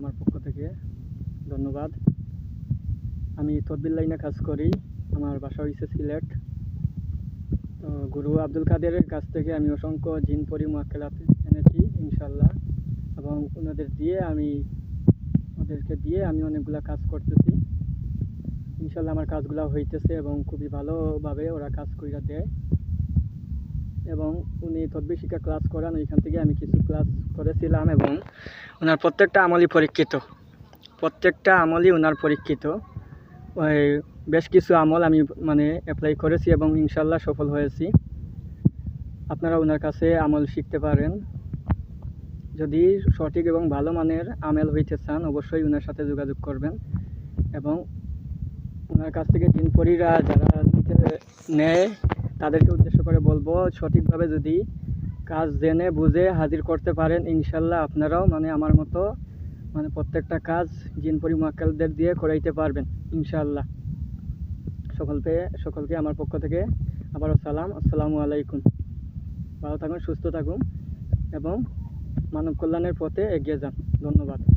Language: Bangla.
আমার পক্ষ থেকে ধন্যবাদ। আমি তদবির লাইনে কাজ করি, আমার বাসা হয়েছে সিলেট। তো গুরু আব্দুল কাদেরের কাছ থেকে আমি অসংখ্য জিন পরি মোয়াক্কেলাত এনেছি ইনশাল্লাহ এবং ওনাদের দিয়ে আমি, ওদেরকে দিয়ে আমি অনেকগুলা কাজ করতেছি। ইনশাল্লাহ আমার কাজগুলো হইতেছে এবং খুবই ভালোভাবে ওরা কাজ কইরা দেয়। এবং উনি তদ্বির শিক্ষা ক্লাস করান, ওইখান থেকে আমি কিছু ক্লাস করেছিলাম এবং ওনার প্রত্যেকটা আমলই পরীক্ষিত। প্রত্যেকটা আমলই ওনার পরীক্ষিত। ওই বেশ কিছু আমল আমি মানে অ্যাপ্লাই করেছি এবং ইনশাল্লাহ সফল হয়েছি। আপনারা ওনার কাছে আমল শিখতে পারেন। যদি সঠিক এবং ভালো মানের আমেল হইতে চান, অবশ্যই ওনার সাথে যোগাযোগ করবেন এবং ওনার কাছ থেকে দিনপরিরা যারা নেয় তাদেরকে উদ্দেশ্য করে বলব, সঠিকভাবে যদি কাজ জেনে বুঝে হাজির করতে পারেন, ইনশাল্লাহ আপনারাও মানে আমার মতো মানে প্রত্যেকটা কাজ জিনপরি মাক্কালদের দিয়ে করাইতে পারবেন, ইনশাল্লাহ। সকলকে সকলকে আমার পক্ষ থেকে আবারও সালাম, আসসালামু আলাইকুম। ভালো থাকুন, সুস্থ থাকুন এবং মানব কল্যাণের পথে এগিয়ে যান। ধন্যবাদ।